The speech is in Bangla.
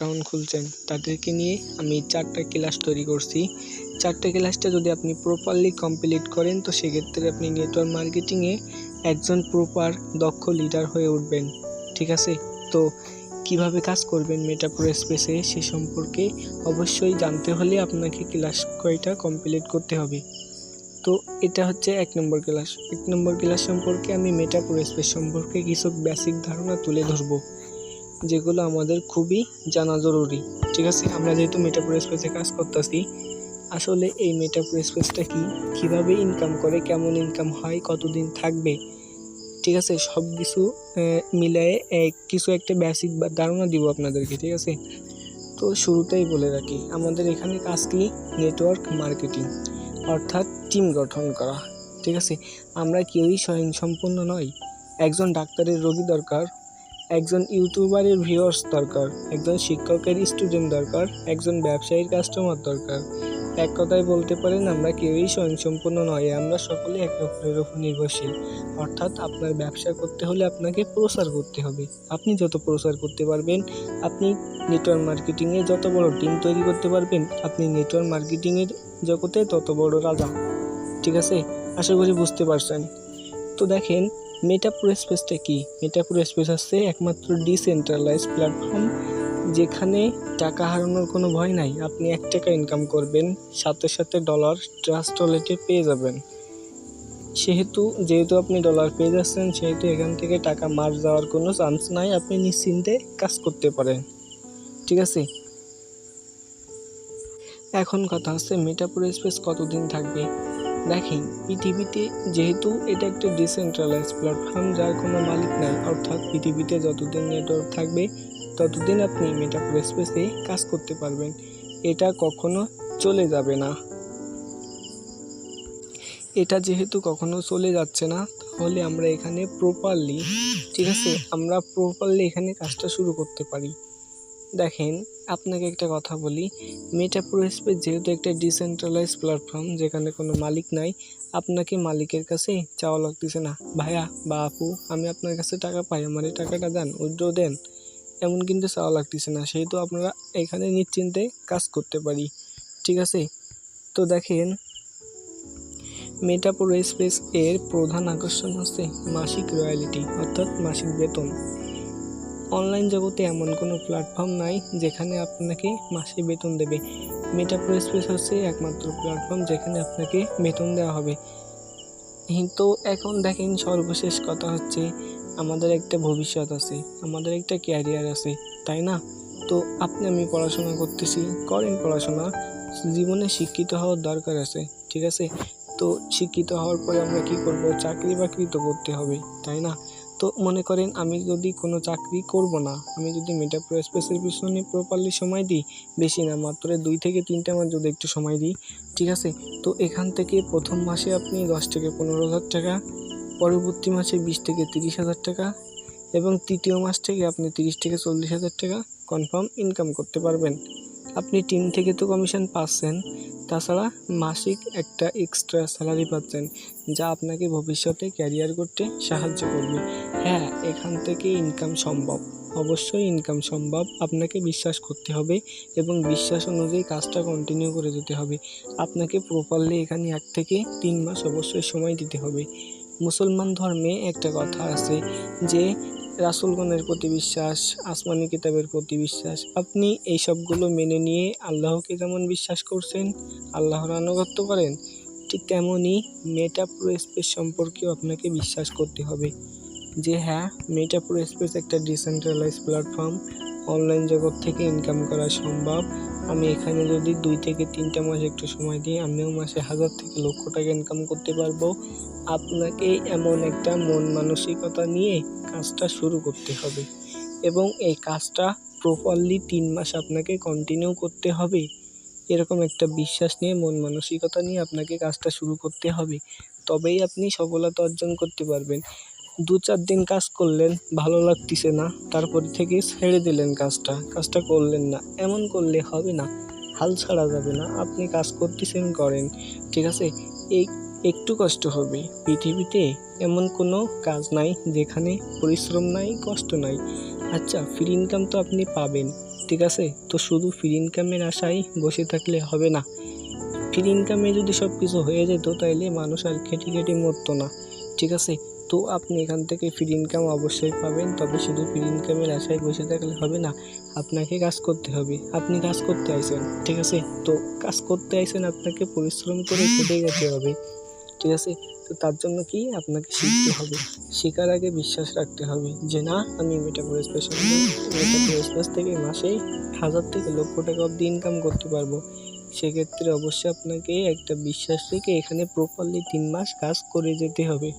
অ্যাকাউন্ট খুলছেন, তাদেরকে নিয়ে আমি চারটা ক্লাস তৈরি করছি। চারটে ক্লাসটা যদি আপনি প্রপারলি কমপ্লিট করেন, তো সেক্ষেত্রে আপনি নেটওয়ার্ক মার্কেটিংয়ে একজন প্রপার দক্ষ লিডার হয়ে উঠবেন, ঠিক আছে? তো কীভাবে কাজ করবেন মেটাপ্রো স্পেসে সে সম্পর্কে অবশ্যই জানতে হলে আপনাকে ক্লাস কয়টা কমপ্লিট করতে হবে। তো এটা হচ্ছে এক নম্বর ক্লাস এক নম্বর ক্লাস সম্পর্কে আমি মেটাপ্রো স্পেস সম্পর্কে কিছু বেসিক ধারণা তুলে ধরবো। যেগুলো আমাদের খুবই জানা জরুরি। ঠিক আছে? আমরা যেহেতু মেটাপ্রো স্পেসে কাজ করতেছি, আসলে এই মেটাপ্রো স্পেসটা কি? কীভাবে ইনকাম করে, কেমন ইনকাম হয়, কতদিন থাকবে? ঠিক আছে? সব কিছু মিলায়ে কিছু একটা বেসিক বা ধারণা দিব আপনাদেরকে, ঠিক আছে? তো শুরুতেই বলে রাখি, আমাদের এখানে কাজ কি? নেটওয়ার্ক মার্কেটিং অর্থাৎ টিম গঠন করা। ঠিক আছে? আমরা কেউই স্বয়ংসম্পূর্ণ নই। একজন ডাক্তারের রোগী দরকার একজন ইউটিউবারের ভিউয়ার্স দরকার, একজন শিক্ষকের স্টুডেন্ট দরকার, একজন ব্যবসায়ীর কাস্টমার দরকার। এক কথায় বলতে পারেন, আমরা কেউই স্বয়ংসম্পূর্ণ নয়, আমরা সকলে একে অপরের উপর নির্ভরশীল। অর্থাৎ আপনার ব্যবসা করতে হলে আপনাকে প্রচার করতে হবে। আপনি যত প্রচার করতে পারবেন, আপনি নেটওয়ার্ক মার্কেটিংয়ে যত বড় টিম তৈরি করতে পারবেন, আপনি নেটওয়ার্ক মার্কেটিংয়ের জগতে তত বড় রাজা। ঠিক আছে? আশা করি বুঝতে পারছেন। তো দেখেন মেটাপ্রো স্পেসটা কি? মেটাপুর স্পেস হচ্ছে একমাত্র ডিসেন্ট্রালাইজ প্ল্যাটফর্ম যেখানে টাকা হারানোর কোনো ভয় নাই। আপনি এক টাকা ইনকাম করবেন, সাথে সাথে ডলার ট্রাস্ট ওয়ালেটে পেয়ে যাবেন। সেহেতু, যেহেতু আপনি ডলার পেয়ে যাচ্ছেন, সেহেতু এখান থেকে টাকা মার যাওয়ার কোনো চান্স নাই, আপনি নিশ্চিন্তে কাজ করতে পারেন। ঠিক আছে? এখন কথা হচ্ছে মেটাপুর স্পেস কতদিন থাকবে? দেখেন, পৃথিবীতে যেহেতু এটা একটা ডিসেন্ট্রালাইজ প্ল্যাটফর্ম যার কোনো মালিক নাই, অর্থাৎ পৃথিবীতে যতদিন নেটওয়ার্ক থাকবে, ততদিন আপনি মেটাপ্রো স্পেসে কাজ করতে পারবেন। এটা কখনো চলে যাবে না। এটা যেহেতু কখনো চলে যাচ্ছে না, তাহলে আমরা এখানে প্রপারলি ঠিক আছে, আমরা প্রপারলি এখানে কাজটা শুরু করতে পারি। দেখেন, আপনাকে একটা কথা বলি। মেটাপ্রো স্পেস যেহেতু একটা ডিসেন্ট্রালাইজ প্ল্যাটফর্ম যেখানে কোনো মালিক নাই, আপনাকে মালিকের কাছে চাওয়া লাগতেছে না। ভাইয়া, বা আপু, আমি আপনার কাছে টাকা পাই, আমার এই টাকাটা দেন উইড্রো দেন। এমন কিন্তু চাওয়া লাগতেছে না, সেহেতু আপনারা এখানে নিশ্চিন্তে কাজ করতে পারি। ঠিক আছে? তো দেখেন মেটাপ্রো স্পেস এর প্রধান আকর্ষণ হচ্ছে মাসিক রয়্যালিটি অর্থাৎ মাসিক বেতন। অনলাইন জগতে এমন কোনো প্ল্যাটফর্ম নাই যেখানে আপনাকে মাসে বেতন দেবে। মেটাপ্রো স্পেস হচ্ছে একমাত্র প্ল্যাটফর্ম যেখানে আপনাকে বেতন দেওয়া হবে। কিন্তু এখন দেখেন সর্বশেষ কথা হচ্ছে, আমাদের একটা ভবিষ্যৎ আছে, আমাদের একটা ক্যারিয়ার আছে, তাই না? তো আপনি, আমি পড়াশোনা করতেছি, করেন পড়াশোনা, জীবনে শিক্ষিত হওয়ার দরকার আছে, ঠিক আছে? তো শিক্ষিত হওয়ার পরে আমরা কি করব? চাকরি বাকরি তো করতে হবে, তাই না? তো মনে করেন আমি যদি কোনো চাকরি করব না, আমি যদি মেটাপ্রো স্পেসের পিছনে প্রপারলি সময় দিই, বেশি না, মাত্র দুই থেকে তিনটে মাস যদি একটু সময় দিই, ঠিক আছে? তো এখান থেকে প্রথম মাসে আপনি দশ থেকে পনেরো হাজার টাকা, পরবর্তী মাসে বিশ থেকে তিরিশ হাজার টাকা, এবং তৃতীয় মাস থেকে আপনি তিরিশ থেকে চল্লিশ হাজার টাকা কনফার্ম ইনকাম করতে পারবেন। আপনি টিম থেকে তো কমিশন পাচ্ছেন তাছাড়া মাসিক একটা এক্সট্রা স্যালারি পাচ্ছেন, যা আপনাকে ভবিষ্যতে ক্যারিয়ার করতে সাহায্য করবে। হ্যাঁ এখান থেকে ইনকাম সম্ভব। অবশ্যই ইনকাম সম্ভব, আপনাকে বিশ্বাস করতে হবে এবং বিশ্বাস অনুযায়ী কাজটা কন্টিনিউ করে যেতে হবে। আপনাকে প্রপারলি এখানে এক থেকে তিন মাস অবশ্যই সময় দিতে হবে। মুসলমান ধর্মে একটা কথা আছে যে রাসুলগণের প্রতি বিশ্বাস, আসমানি কিতাবের প্রতি বিশ্বাস। আপনি এই সবগুলো মেনে নিয়ে আল্লাহকে যেমন বিশ্বাস করছেন, আল্লাহর আনুগত্য করেন, ঠিক তেমনই মেটা প্রো স্পেস সম্পর্কেও আপনাকে বিশ্বাস করতে হবে। যে হ্যাঁ মেটা প্রো স্পেস একটা ডিসেন্ট্রালাইজ প্ল্যাটফর্ম অনলাইন জগৎ থেকে ইনকাম করা সম্ভব। আমি এখানে যদি দুই থেকে তিনটা মাস একটু সময় দিই, আমিও মাসে হাজার থেকে লক্ষ টাকা ইনকাম করতে পারব। আপনাকে এমন একটা মন মানসিকতা নিয়ে কাজটা শুরু করতে হবে এবং এই কাজটা প্রপারলি তিন মাস আপনাকে কন্টিনিউ করতে হবে। এরকম একটা বিশ্বাস নিয়ে, মন মানসিকতা নিয়ে আপনাকে কাজটা শুরু করতে হবে। তবেই আপনি সফলতা অর্জন করতে পারবেন। দু চার দিন কাজ করলেন, ভালো লাগতেছে না। তারপর থেকে ছেড়ে দিলেন কাজটা। কাজটা করলেন না। এমন করলে হবে না। হাল ছাড়া যাবে না। আপনি কাজ করতেছেন, করেন। ঠিক আছে? এই একটু কষ্ট হবে। পৃথিবীতে এমন কোনো কাজ নাই যেখানে পরিশ্রম নাই, কষ্ট নাই। আচ্ছা ফ্রি ইনকাম তো আপনি পাবেন। ঠিক আছে? তো শুধু ফ্রি ইনকামের আশায় বসে থাকলে হবে না। ফ্রি ইনকামে যদি সব কিছু হয়ে যেত তাইলে মানুষ আর খেটে খেটে মরতো না। ঠিক আছে? তো আপনি এখান থেকে ফ্রি ইনকাম অবশ্যই পাবেন, তবে শুধু ফ্রি ইনকামের আশায় বসে থাকলে হবে না, আপনাকে কাজ করতে হবে। আপনি কাজ করতে আইছেন ঠিক আছে? তো কাজ করতে আইছেন আপনাকে পরিশ্রম করে খেটে যেতে হবে, ঠিক আছে? তো তার জন্য কি আপনাকে শিখতে হবে? শেখার আগে বিশ্বাস রাখতে হবে যে, না, আমি মেটাপুর স্পেশাল মেটাপুর স্পেস থেকে মাসেই হাজার থেকে লক্ষ টাকা অব্দি ইনকাম করতে পারব। সেক্ষেত্রে অবশ্যই আপনাকে একটা বিশ্বাস রেখে এখানে প্রপারলি তিন মাস কাজ করে যেতে হবে।